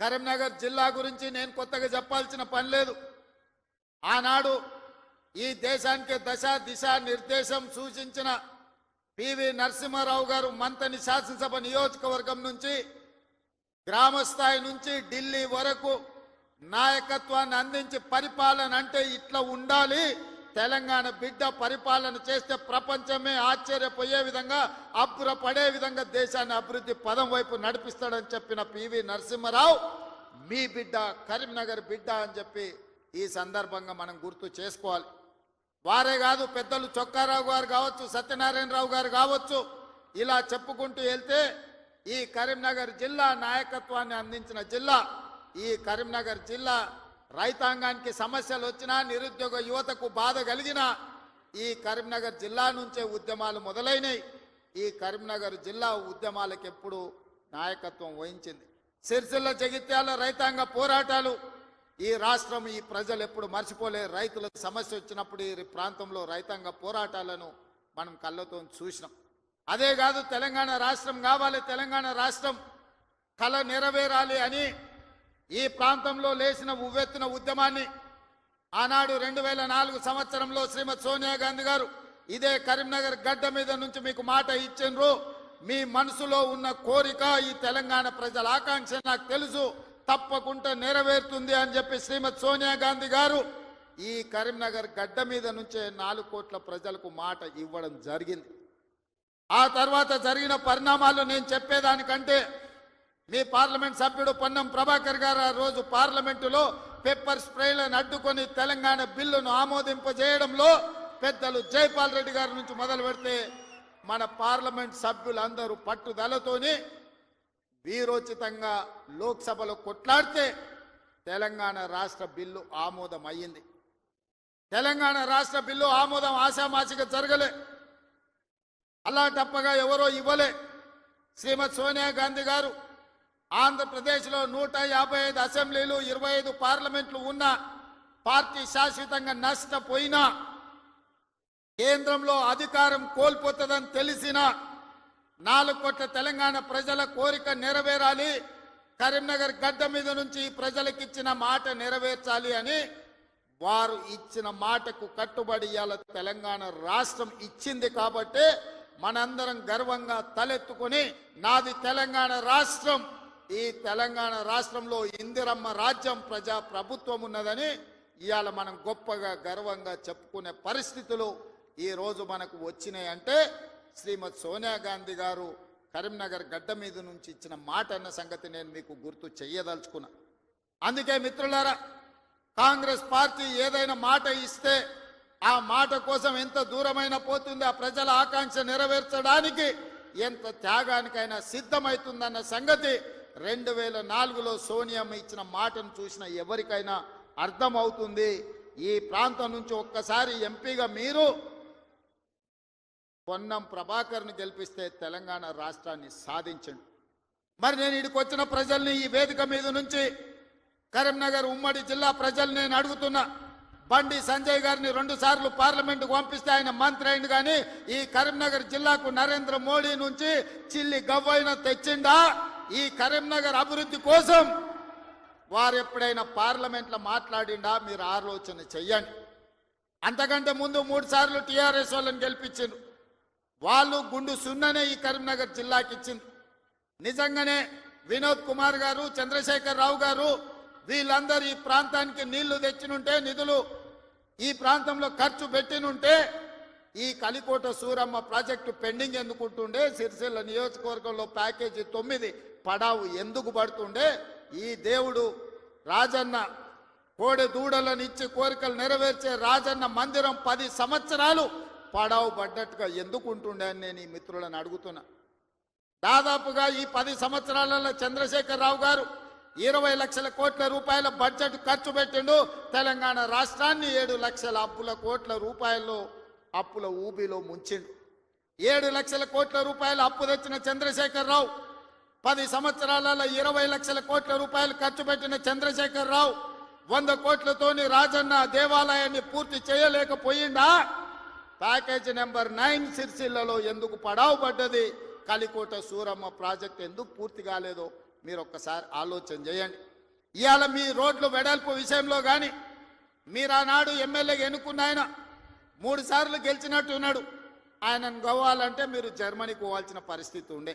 కరీంనగర్ జిల్లా గురించి నేను కొత్తగా చెప్పాల్సిన పని లేదు. ఆనాడు ఈ దేశానికి దశ దిశ నిర్దేశం సూచించిన పివి నరసింహారావు గారు మంతని శాసనసభ నియోజకవర్గం నుంచి గ్రామ స్థాయి నుంచి ఢిల్లీ వరకు నాయకత్వాన్ని అందించి పరిపాలన అంటే ఇట్లా ఉండాలి. తెలంగాణ బిడ్డ పరిపాలన చేస్తే ప్రపంచమే ఆశ్చర్యపోయే విధంగా అబ్బురపడే విధంగా దేశాన్ని అభివృద్ధి పదం వైపు నడిపిస్తాడని చెప్పిన పివి నరసింహారావు మీ బిడ్డ కరీంనగర్ బిడ్డ అని చెప్పి ఈ సందర్భంగా మనం గుర్తు చేసుకోవాలి. వారే కాదు పెద్దలు చొక్కారావు గారు కావచ్చు సత్యనారాయణరావు గారు కావచ్చు ఇలా చెప్పుకుంటూ వెళ్తే ఈ కరీంనగర్ జిల్లా నాయకత్వాన్ని అందించిన జిల్లా ఈ కరీంనగర్ జిల్లా రైతాంగానికి సమస్యలు వచ్చినా నిరుద్యోగ యువతకు బాధ కలిగినా ఈ కరీంనగర్ జిల్లా నుంచే ఉద్యమాలు మొదలైనవి ఈ కరీంనగర్ జిల్లా ఉద్యమాలకు ఎప్పుడు నాయకత్వం వహించింది. సిరిసిల్ల జగిత్యాల రైతాంగ పోరాటాలు. ఈ రాష్ట్రం ఈ ప్రజలు ఎప్పుడు మర్చిపోలే రైతుల సమస్య వచ్చినప్పుడు ఈ ప్రాంతంలో రైతాంగ పోరాటాలను మనం కళ్ళతో చూసినాం. అదే కాదు తెలంగాణ రాష్ట్రం కావాలి తెలంగాణ రాష్ట్రం కళ నెరవేరాలి అని ఈ ప్రాంతంలో లేచిన ఉవ్వెత్తున ఉద్యమాన్ని ఆనాడు రెండు వేల నాలుగు సంవత్సరంలో శ్రీమతి సోనియా గాంధీ గారు ఇదే కరీంనగర్ గడ్డ మీద నుంచి మీకు మాట ఇచ్చిండ్రు. మీ మనసులో ఉన్న కోరిక ఈ తెలంగాణ ప్రజల ఆకాంక్ష నాకు తెలుసు. తప్పకుండా నెరవేరుతుంది అని చెప్పి శ్రీమతి సోనియా గాంధీ గారు ఈ కరీంనగర్ గడ్డ మీద నుంచే నాలుగు కోట్ల ప్రజలకు మాట ఇవ్వడం జరిగింది. ఆ తర్వాత జరిగిన పరిణామాలు నేను చెప్పేదానికంటే మీ పార్లమెంట్ సభ్యుడు పొన్నం ప్రభాకర్ గారు ఆ రోజు పార్లమెంటులో పెప్పర్ స్ప్రేలను అడ్డుకొని తెలంగాణ బిల్లును ఆమోదింపజేయడంలో పెద్దలు జైపాల్ రెడ్డి గారి నుంచి మొదలు పెడితే మన పార్లమెంట్ సభ్యులందరూ పట్టుదలతోని వీరోచితంగా లోక్సభలో కొట్లాడితే తెలంగాణ రాష్ట్ర బిల్లు ఆమోదం అయ్యింది. తెలంగాణ రాష్ట్ర బిల్లు ఆమోదం ఆశామాసిగా జరగలే. అలా తప్పగా ఎవరో ఇవ్వలే. శ్రీమతి సోనియా గాంధీ గారు ఆంధ్రప్రదేశ్లో నూట యాభై ఐదు అసెంబ్లీలు ఇరవై ఐదు పార్లమెంట్లు ఉన్న పార్టీ శాశ్వతంగా నష్టపోయినా కేంద్రంలో అధికారం కోల్పోతుందని తెలిసిన నాలుగు కోట్ల తెలంగాణ ప్రజల కోరిక నెరవేరాలి కరీంనగర్ గడ్డ మీద నుంచి ప్రజలకిచ్చిన ప్రజలకు ఇచ్చిన మాట నెరవేర్చాలి అని వారు ఇచ్చిన మాటకు కట్టుబడి ఇవాళ తెలంగాణ రాష్ట్రం ఇచ్చింది కాబట్టి మనందరం గర్వంగా తలెత్తుకొని నాది తెలంగాణ రాష్ట్రం. ఈ తెలంగాణ రాష్ట్రంలో ఇందిరమ్మ రాజ్యం ప్రజా ప్రభుత్వం ఉన్నదని ఇవాళ మనం గొప్పగా గర్వంగా చెప్పుకునే పరిస్థితులు ఈ రోజు మనకు వచ్చినాయి అంటే శ్రీమతి సోనియా గాంధీ గారు కరీంనగర్ గడ్డ మీద నుంచి ఇచ్చిన మాట అన్న సంగతి నేను మీకు గుర్తు చెయ్యదలుచుకున్నా. అందుకే మిత్రులారా కాంగ్రెస్ పార్టీ ఏదైనా మాట ఇస్తే ఆ మాట కోసం ఎంత దూరమైన పోతుంది ఆ ప్రజల ఆకాంక్ష నెరవేర్చడానికి ఎంత త్యాగానికైనా సిద్ధమవుతుందన్న సంగతి రెండు వేల నాలుగులో సోనియమ్మ ఇచ్చిన మాటను చూసిన ఎవరికైనా అర్థమవుతుంది? ఈ ప్రాంతం నుంచి ఒక్కసారి ఎంపీగా మీరు పొన్నం ప్రభాకర్ని గెలిపిస్తే తెలంగాణ రాష్ట్రాన్ని సాధించండి. మరి నేను ఇక్కడికి వచ్చిన ప్రజల్ని ఈ వేదిక మీద నుంచి కరీంనగర్ ఉమ్మడి జిల్లా ప్రజల్ని నేను అడుగుతున్నా. బండి సంజయ్ గారిని రెండు సార్లు పార్లమెంటుకు పంపిస్తే ఆయన మంత్రి అయింది కానీ ఈ కరీంనగర్ జిల్లాకు నరేంద్ర మోడీ నుంచి చిల్లి గవ్వైన తెచ్చిండా? ఈ కరీంనగర్ అభివృద్ధి కోసం వారు ఎప్పుడైనా పార్లమెంట్లో మాట్లాడిండా? మీరు ఆలోచన చెయ్యండి. అంతకంటే ముందు మూడు సార్లు టీఆర్ఎస్ వాళ్ళని గెలిపించిండ్రు. వాళ్ళు గుండు సున్ననే ఈ కరీంనగర్ జిల్లాకి ఇచ్చింది నిజంగానే వినోద్ కుమార్ గారు చంద్రశేఖర్ రావు గారు వీళ్ళందరూ ఈ ప్రాంతానికి నీళ్ళు తెచ్చినుంటే నిధులు ఈ ప్రాంతంలో ఖర్చు పెట్టినుంటే ఈ కలికోట సూరమ్మ ప్రాజెక్టు పెండింగ్ ఎందుకుంటుండే? సిరిసిల్ల నియోజకవర్గంలో ప్యాకేజీ తొమ్మిది పడావు ఎందుకు పడుతుండే? ఈ దేవుడు రాజన్న కోడి దూడలను ఇచ్చి కోరికలు నెరవేర్చే రాజన్న మందిరం పది సంవత్సరాలు పడావు పడ్డట్టుగా ఎందుకు ఉంటుండే అని నేను ఈ మిత్రులను అడుగుతున్నా. దాదాపుగా ఈ పది సంవత్సరాలలో చంద్రశేఖరరావు గారు ఇరవై లక్షల కోట్ల రూపాయల బడ్జెట్ ఖర్చు పెట్టిండు. తెలంగాణ రాష్ట్రాన్ని ఏడు లక్షల అప్పుల కోట్ల రూపాయల్లో అప్పుల ఊబిలో ముంచిండు. ఏడు లక్షల కోట్ల రూపాయలు అప్పు తెచ్చిన చంద్రశేఖర్ రావు పది సంవత్సరాలలో ఇరవై లక్షల కోట్ల రూపాయలు ఖర్చు పెట్టిన చంద్రశేఖర్ రావు వంద కోట్లతోని రాజన్న దేవాలయాన్ని పూర్తి చేయలేకపోయిందా? ప్యాకేజ్ నెంబర్ నైన్ సిరిసిల్లలో ఎందుకు పడావు పడ్డది? కలికోట సూరమ్మ ప్రాజెక్ట్ ఎందుకు పూర్తి కాలేదో మీరు ఒక్కసారి ఆలోచన చేయండి. ఇవాళ మీ రోడ్లు వెడల్పు విషయంలో కానీ మీరు ఆనాడు ఎమ్మెల్యేగా ఎన్నుకున్నాయన మూడు సార్లు గెలిచినట్టు ఉన్నాడు. ఆయనను గవ్వాలంటే మీరు జర్మనీకి పోవాల్సిన పరిస్థితి ఉండే.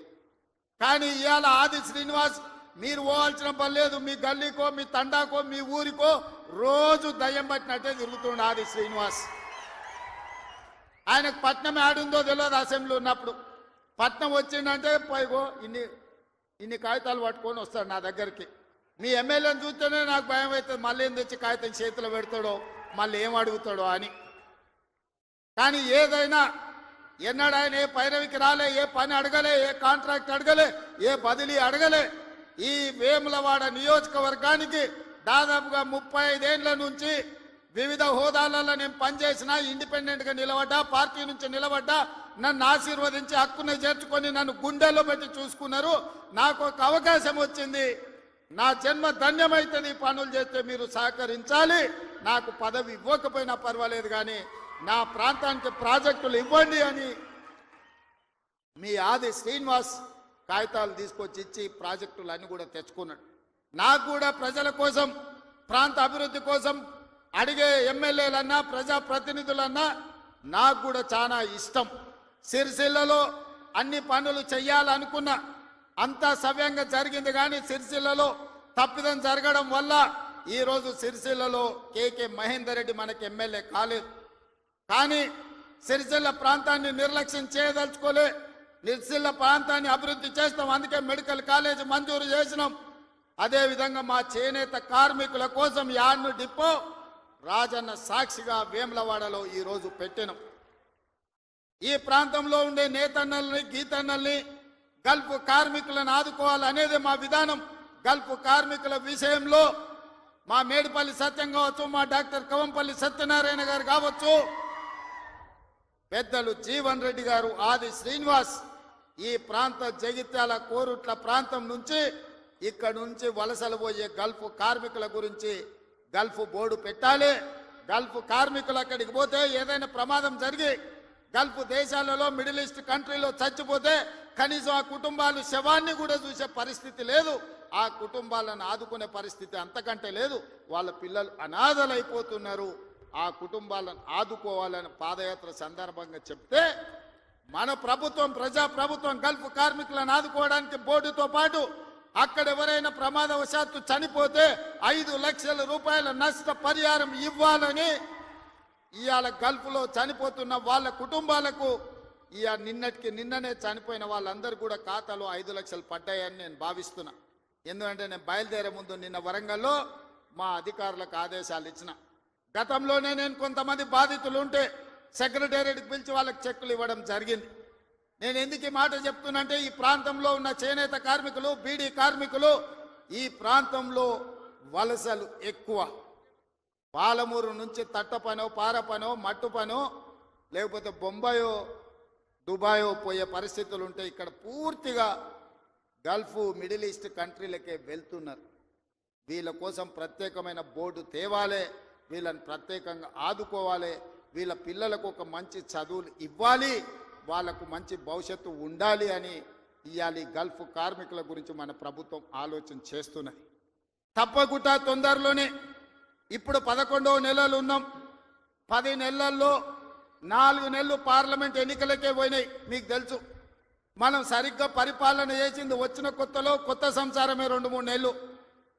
కానీ ఇవాళ ఆది శ్రీనివాస్ మీరు పోవాల్సిన పని లేదు. మీ గల్లీకో మీ తండాకో మీ ఊరికో రోజు దయ్యం పట్టినట్టే తిరుగుతుండే ఆది శ్రీనివాస్. ఆయనకు పట్నం ఆడుందో తెలియదు అసెంబ్లీ ఉన్నప్పుడు. పట్నం వచ్చిందంటే పైగో ఇన్ని ఇన్ని కాగితాలు పట్టుకొని వస్తాడు నా దగ్గరికి. మీ ఎమ్మెల్యేని చూస్తేనే నాకు భయం అవుతుంది. మళ్ళీ ఏం తెచ్చి కాగితం చేతిలో పెడతాడో మళ్ళీ ఏం అడుగుతాడో అని. కానీ ఏదైనా ఎన్నడు ఆయన ఏ పైరవికి రాలే ఏ పని అడగలే ఏ కాంట్రాక్ట్ అడగలే ఏ బదిలీ అడగలే. ఈ వేములవాడ నియోజకవర్గానికి దాదాపుగా ముప్పై ఐదేళ్ళ నుంచి వివిధ హోదాలలో నేను పనిచేసిన ఇండిపెండెంట్గా నిలబడ్డా పార్టీ నుంచి నిలబడ్డా నన్ను ఆశీర్వదించి హక్కుని చేర్చుకొని నన్ను గుండెల్లో పెట్టి చూసుకున్నారు. నాకు ఒక అవకాశం వచ్చింది. నా జన్మ ధన్యమైతుంది ఈ పనులు చేస్తే మీరు సహకరించాలి. నాకు పదవి ఇవ్వకపోయినా పర్వాలేదు కానీ నా ప్రాంతానికి ప్రాజెక్టులు ఇవ్వండి అని మీ ఆది శ్రీనివాస్ కాగితాలు తీసుకొచ్చి ఇచ్చి ప్రాజెక్టులు అన్ని కూడా తెచ్చుకున్నాడు. నాకు కూడా ప్రజల కోసం ప్రాంత అభివృద్ధి కోసం అడిగే ఎమ్మెల్యేలన్నా ప్రజాప్రతినిధులన్నా నాకు కూడా చాలా ఇష్టం. సిరిసిల్లలో అన్ని పనులు చెయ్యాలనుకున్నా అంతా సవ్యంగా జరిగింది కానీ సిరిసిల్లలో తప్పిదం జరగడం వల్ల ఈరోజు సిరిసిల్లలో కేకే మహేందర్ రెడ్డి మనకి ఎమ్మెల్యే కాలేదు. కానీ సిరిసిల్ల ప్రాంతాన్ని నిర్లక్ష్యం చేయదలుచుకోలే. సిరిసిల్ల ప్రాంతాన్ని అభివృద్ధి చేస్తాం. అందుకే మెడికల్ కాలేజ్ మంజూరు చేసినాం. అదేవిధంగా మా చేనేత కార్మికుల కోసం యాడ్ను డిపో రాజన్న సాక్షిగా వేములవాడలో ఈరోజు పెట్టినాం. ఈ ప్రాంతంలో ఉండే నేతన్నల్ని గీతన్నల్ని గల్ఫ్ కార్మికులను ఆదుకోవాలనేది మా విధానం. గల్ఫ్ కార్మికుల విషయంలో మా మేడిపల్లి సత్యం కావచ్చు మా డాక్టర్ కవంపల్లి సత్యనారాయణ గారు కావచ్చు పెద్దలు జీవన్ రెడ్డి గారు ఆది శ్రీనివాస్ ఈ ప్రాంత జగిత్యాల కోరుట్ల ప్రాంతం నుంచి ఇక్కడ నుంచి వలసలు పోయే గల్ఫ్ కార్మికుల గురించి గల్ఫ్ బోర్డు పెట్టాలి. గల్ఫ్ కార్మికులు అక్కడికి పోతే ఏదైనా ప్రమాదం జరిగి గల్ఫ్ దేశాలలో మిడిల్ ఈస్ట్ కంట్రీలో చచ్చిపోతే కనీసం ఆ కుటుంబాలు శవాన్ని కూడా చూసే పరిస్థితి లేదు. ఆ కుటుంబాలను ఆదుకునే పరిస్థితి అంతకంటే లేదు. వాళ్ళ పిల్లలు అనాథలైపోతున్నారు. ఆ కుటుంబాలను ఆదుకోవాలని పాదయాత్ర సందర్భంగా చెప్తే మన ప్రభుత్వం ప్రజా ప్రభుత్వం గల్ఫ్ కార్మికులను ఆదుకోవడానికి బోర్డుతో పాటు అక్కడ ఎవరైనా ప్రమాదవశాత్తు చనిపోతే ఐదు లక్షల రూపాయల నష్ట పరిహారం ఇవ్వాలని ఇవాళ గల్ఫ్లో చనిపోతున్న వాళ్ళ కుటుంబాలకు ఇక నిన్నటికి నిన్ననే చనిపోయిన వాళ్ళందరూ కూడా ఖాతాలో ఐదు లక్షలు పడ్డాయని నేను భావిస్తున్నా. ఎందుకంటే నేను బయలుదేరే ముందు నిన్న వరంగల్లో మా అధికారులకు ఆదేశాలు ఇచ్చిన. గతంలోనే నేను కొంతమంది బాధితులు ఉంటే సెక్రటేరియట్కి పిలిచి వాళ్ళకి చెక్కులు ఇవ్వడం జరిగింది. నేను ఎందుకు ఈ మాట చెప్తున్నంటే ఈ ప్రాంతంలో ఉన్న చేనేత కార్మికులు బీడీ కార్మికులు ఈ ప్రాంతంలో వలసలు ఎక్కువ. పాలమూరు నుంచి తట్టపనో పారపనో మట్టుపనో మట్టు పనో లేకపోతే బొంబాయో దుబాయో పోయే పరిస్థితులు ఉంటే ఇక్కడ పూర్తిగా గల్ఫ్ మిడిల్ ఈస్ట్ కంట్రీలకే వెళ్తున్నారు. వీళ్ళ కోసం ప్రత్యేకమైన బోర్డు తేవాలే. వీళ్ళని ప్రత్యేకంగా ఆదుకోవాలి. వీళ్ళ పిల్లలకు ఒక మంచి చదువులు ఇవ్వాలి. వాళ్ళకు మంచి భవిష్యత్తు ఉండాలి అని ఇవాళ గల్ఫ్ కార్మికుల గురించి మన ప్రభుత్వం ఆలోచన చేస్తున్నది. తప్పకుండా తొందరలోనే ఇప్పుడు పదకొండవ నెలలు ఉన్నాం. పది నెలల్లో నాలుగు నెలలు పార్లమెంట్ ఎన్నికలకే పోయినాయి. మీకు తెలుసు. మనం సరిగ్గా పరిపాలన చేసింది వచ్చిన కొత్తలో కొత్త సంసారమే రెండు మూడు నెలలు.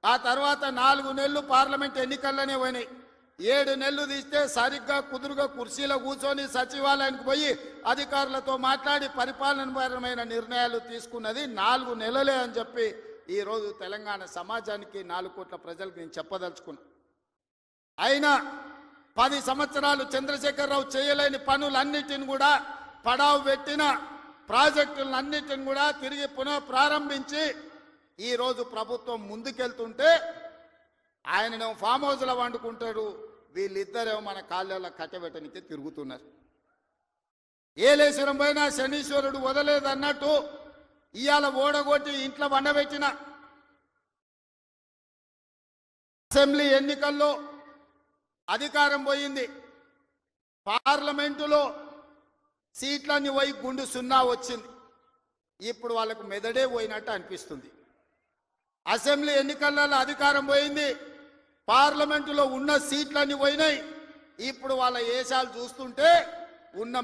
ఆ తర్వాత నాలుగు నెలలు పార్లమెంట్ ఎన్నికల్లోనే పోయినాయి. ఏడు నెలలు తీస్తే సరిగ్గా కుదురుగా కుర్చీలో కూర్చొని సచివాలయానికి పోయి అధికారులతో మాట్లాడి పరిపాలనపరమైన నిర్ణయాలు తీసుకున్నది నాలుగు నెలలే అని చెప్పి ఈరోజు తెలంగాణ సమాజానికి నాలుగు కోట్ల ప్రజలకు నేను చెప్పదలుచుకున్నా. అయినా పది సంవత్సరాలు చంద్రశేఖరరావు చేయలేని పనులన్నిటిని కూడా పడావు పెట్టిన ప్రాజెక్టులన్నిటిని కూడా తిరిగి పునః ప్రారంభించి ఈరోజు ప్రభుత్వం ముందుకెళ్తుంటే ఆయనను ఫామ్ హౌస్లో వండుకుంటాడు. వీళ్ళిద్దరేమో మన కాళ్ళలో కట్టబెట్టనికే తిరుగుతున్నారు. ఏలేశ్వరం పైన శనీశ్వరుడు వదలేదన్నట్టు ఇవాళ ఓడగొట్టి ఇంట్లో వండబెట్టిన అసెంబ్లీ ఎన్నికల్లో అధికారం పోయింది. పార్లమెంటులో సీట్లన్నీ పోయి గుండు సున్నా వచ్చింది. ఇప్పుడు వాళ్ళకు మెదడే పోయినట్టు అనిపిస్తుంది. అసెంబ్లీ ఎన్నికలలో అధికారం పోయింది. పార్లమెంటులో ఉన్న సీట్లన్నీ పోయినాయి. ఇప్పుడు వాళ్ళ ఏషాలు చూస్తుంటే ఉన్న